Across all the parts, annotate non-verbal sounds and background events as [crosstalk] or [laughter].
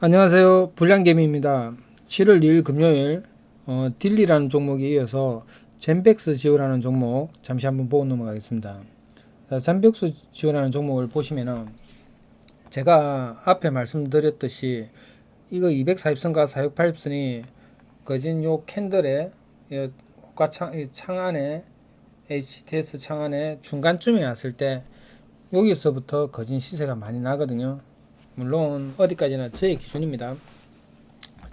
안녕하세요. 불량개미입니다. 7월 2일 금요일 어, 딜리라는 종목에 이어서 젠백스 지오라는 종목 잠시 한번 보고 넘어가겠습니다. 자, 젠백스 지오라는 종목을 보시면은 제가 앞에 말씀드렸듯이 이거 240선과 468선이 거진 요 캔들의 이 호가창 이창 안에 HTS 창 안에 중간쯤에 왔을 때 여기서부터 거진 시세가 많이 나거든요. 물론 어디까지나 저의 기준입니다.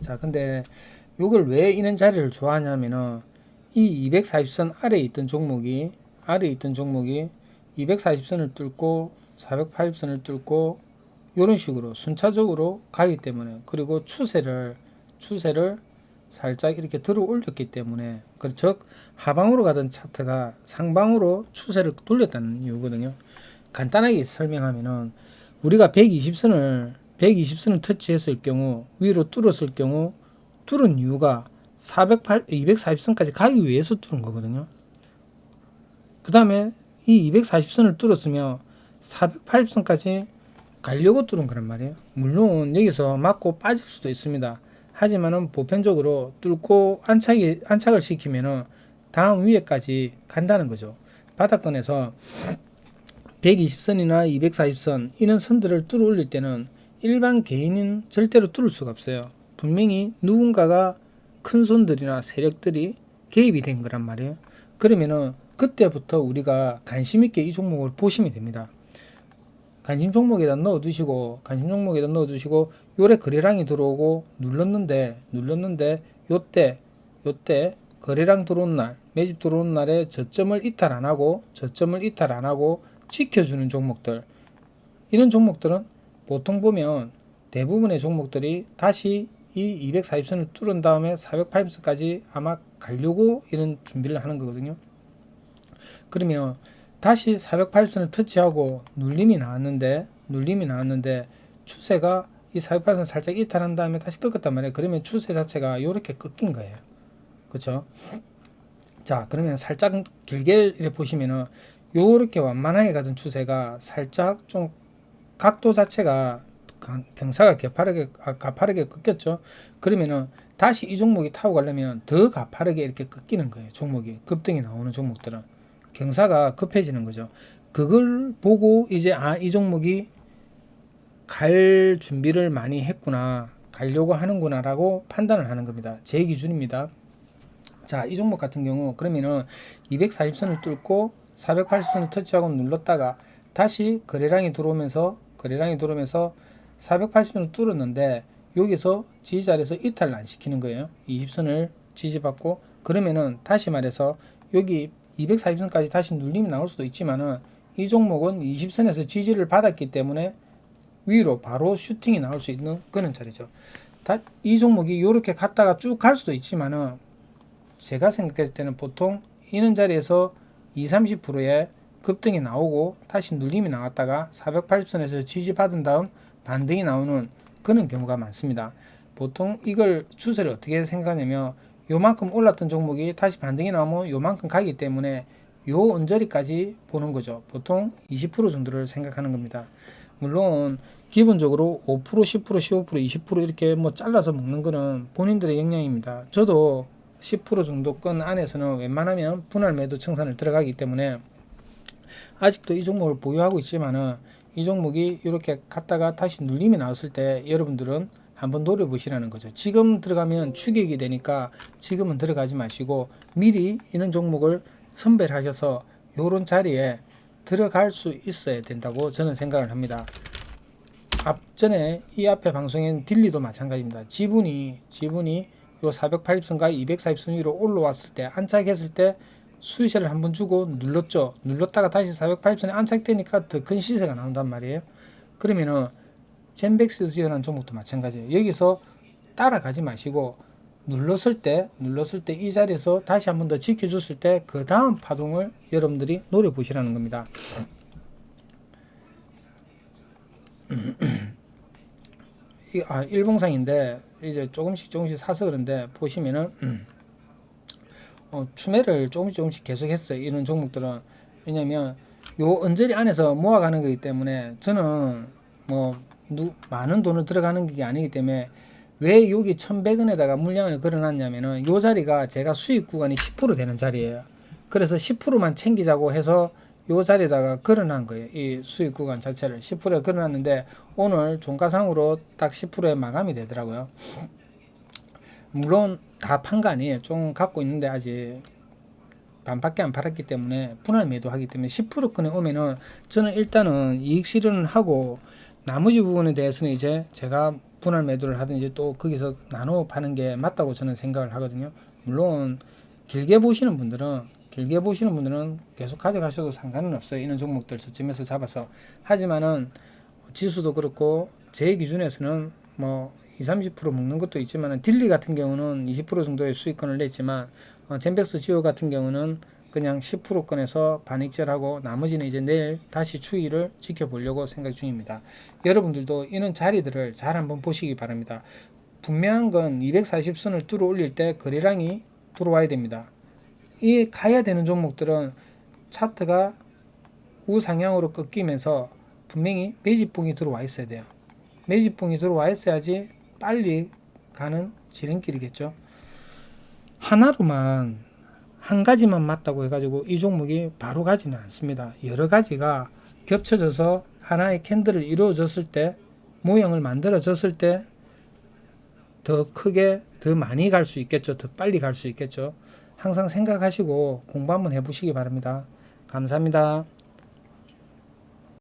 자, 근데 요걸 왜 이런 자리를 좋아하냐면은 이 240선 아래에 있던 종목이 아래에 있던 종목이 240선을 뚫고 480선을 뚫고 이런 식으로 순차적으로 가기 때문에 그리고 추세를 추세를 살짝 이렇게 들어 올렸기 때문에 그즉 하방으로 가던 차트가 상방으로 추세를 돌렸다는 이유거든요. 간단하게 설명하면은 우리가 120선을 120선을 터치했을 경우 위로 뚫었을 경우 뚫은 이유가 408 240선까지 가기 위해서 뚫은 거거든요. 그 다음에 이 240선을 뚫었으면 480선까지 가려고 뚫은 거란 말이에요. 물론 여기서 맞고 빠질 수도 있습니다. 하지만은 보편적으로 뚫고 안착이 안착을 시키면은 다음 위에까지 간다는 거죠. 바닥권에서 120선이나 240선 이런 선들을 뚫어 올릴 때는 일반 개인은 절대로 뚫을 수가 없어요. 분명히 누군가가 큰 손들이나 세력들이 개입이 된 거란 말이에요. 그러면은 그때부터 우리가 관심 있게 이 종목을 보시면 됩니다. 관심 종목에다 넣어 두시고 관심 종목에다 넣어 두시고 요래 거래량이 들어오고 눌렀는데 눌렀는데 요때 요때 거래량 들어온 날 매집 들어온 날에 저점을 이탈 안 하고 저점을 이탈 안 하고 지켜주는 종목들 이런 종목들은 보통 보면 대부분의 종목들이 다시 이 240선을 뚫은 다음에 480선까지 아마 가려고 이런 준비를 하는 거거든요. 그러면 다시 480선을 터치하고 눌림이 나왔는데 눌림이 나왔는데 추세가 이 480선 살짝 이탈한 다음에 다시 꺾었단 말이에요. 그러면 추세 자체가 이렇게 꺾인 거예요. 그렇죠? 자, 그러면 살짝 길게 이렇게 보시면은 요렇게 완만하게 가던 추세가 살짝 좀 각도 자체가 강- 경사가 개파르게 아, 가파르게 꺾였죠. 그러면은 다시 이 종목이 타고 가려면 더 가파르게 이렇게 꺾이는 거예요. 종목이 급등이 나오는 종목들은 경사가 급해지는 거죠. 그걸 보고 이제 아 이 종목이 갈 준비를 많이 했구나 가려고 하는구나라고 판단을 하는 겁니다. 제 기준입니다. 자, 이 종목 같은 경우 그러면은 240선을 뚫고 480선을 터치하고 눌렀다가 다시 거래량이 들어오면서 거래량이 들어오면서 480선을 뚫었는데 여기서 지지 자리에서 이탈을 안 시키는 거예요. 20선을 지지받고 그러면은 다시 말해서 여기 240선까지 다시 눌림이 나올 수도 있지만은 이 종목은 20선에서 지지를 받았기 때문에 위로 바로 슈팅이 나올 수 있는 그런 자리죠. 다, 이 종목이 이렇게 갔다가 쭉 갈 수도 있지만은 제가 생각했을 때는 보통 이런 자리에서 20, 30%의 급등이 나오고 다시 눌림이 나왔다가 480선에서 지지받은 다음 반등이 나오는 그런 경우가 많습니다. 보통 이걸 추세를 어떻게 생각하냐면 요만큼 올랐던 종목이 다시 반등이 나오면 요만큼 가기 때문에 요 언저리까지 보는 거죠. 보통 20% 정도를 생각하는 겁니다. 물론 기본적으로 5%, 10%, 15%, 20% 이렇게 뭐 잘라서 먹는 거는 본인들의 역량입니다. 저도 10% 정도 건 안에서는 웬만하면 분할 매도 청산을 들어가기 때문에 아직도 이 종목을 보유하고 있지만은 이 종목이 이렇게 갔다가 다시 눌림이 나왔을 때 여러분들은 한번 노려보시라는 거죠. 지금 들어가면 추격이 되니까 지금은 들어가지 마시고 미리 이런 종목을 선별하셔서 요런 자리에 들어갈 수 있어야 된다고 저는 생각을 합니다. 앞전에 이 앞에 방송인 딜리도 마찬가지입니다. 지분이 지분이 요 480선과 240선 위로 올라왔을 때 안착했을 때 수시를 한번 주고 눌렀죠. 눌렀다가 다시 480선에 안착되니까 더 큰 시세가 나온단 말이에요. 그러면은 젠백스 지어라는 종목도 마찬가지예요. 여기서 따라가지 마시고 눌렀을 때 눌렀을 때 이 자리에서 다시 한번 더 지켜줬을 때 그 다음 파동을 여러분들이 노려보시라는 겁니다. [clears throat] 이, 아, 일봉상인데 이제 조금씩 조금씩 사서 그런데 보시면은 음, 어, 추매를 조금씩 조금씩 계속 했어요. 이런 종목들은 왜냐면 요 언저리 안에서 모아가는 거기 때문에 저는 뭐 누, 많은 돈을 들어가는 게 아니기 때문에 왜 여기 1100원에다가 물량을 걸어놨냐면은 요 자리가 제가 수익 구간이 10% 되는 자리예요. 그래서 10%만 챙기자고 해서 요 자리에다가 걸어놓은 거예요. 이 수익 구간 자체를 10%에 걸어놨는데 오늘 종가상으로 딱 10%에 마감이 되더라고요. 물론 다 판 거 아니에요. 좀 갖고 있는데 아직 반밖에 안 팔았기 때문에 분할 매도하기 때문에 10%권에 오면은 저는 일단은 이익 실현을 하고 나머지 부분에 대해서는 이제 제가 분할 매도를 하든지 또 거기서 나눠 파는 게 맞다고 저는 생각을 하거든요. 물론 길게 보시는 분들은 길게 보시는 분들은 계속 가져가셔도 상관은 없어요. 이런 종목들 저쯤에서 잡아서 하지만은 지수도 그렇고 제 기준에서는 뭐 20, 30% 먹는 것도 있지만 딜리 같은 경우는 20% 정도의 수익권을 냈지만 어, 젠백스 지오 같은 경우는 그냥 10%권에서 반익절하고 나머지는 이제 내일 다시 추이를 지켜보려고 생각 중입니다. 여러분들도 이런 자리들을 잘 한번 보시기 바랍니다. 분명한 건 240선을 뚫어 올릴 때 거래량이 들어와야 됩니다. 이 가야 되는 종목들은 차트가 우상향으로 꺾이면서 분명히 매집봉이 들어와 있어야 돼요. 매집봉이 들어와 있어야지 빨리 가는 지름길이겠죠. 하나로만 한 가지만 맞다고 해가지고 이 종목이 바로 가지는 않습니다. 여러 가지가 겹쳐져서 하나의 캔들을 이루어졌을 때 모형을 만들어졌을 때 더 크게 더 많이 갈 수 있겠죠. 더 빨리 갈 수 있겠죠. 항상 생각하시고 공부 한번 해보시기 바랍니다. 감사합니다.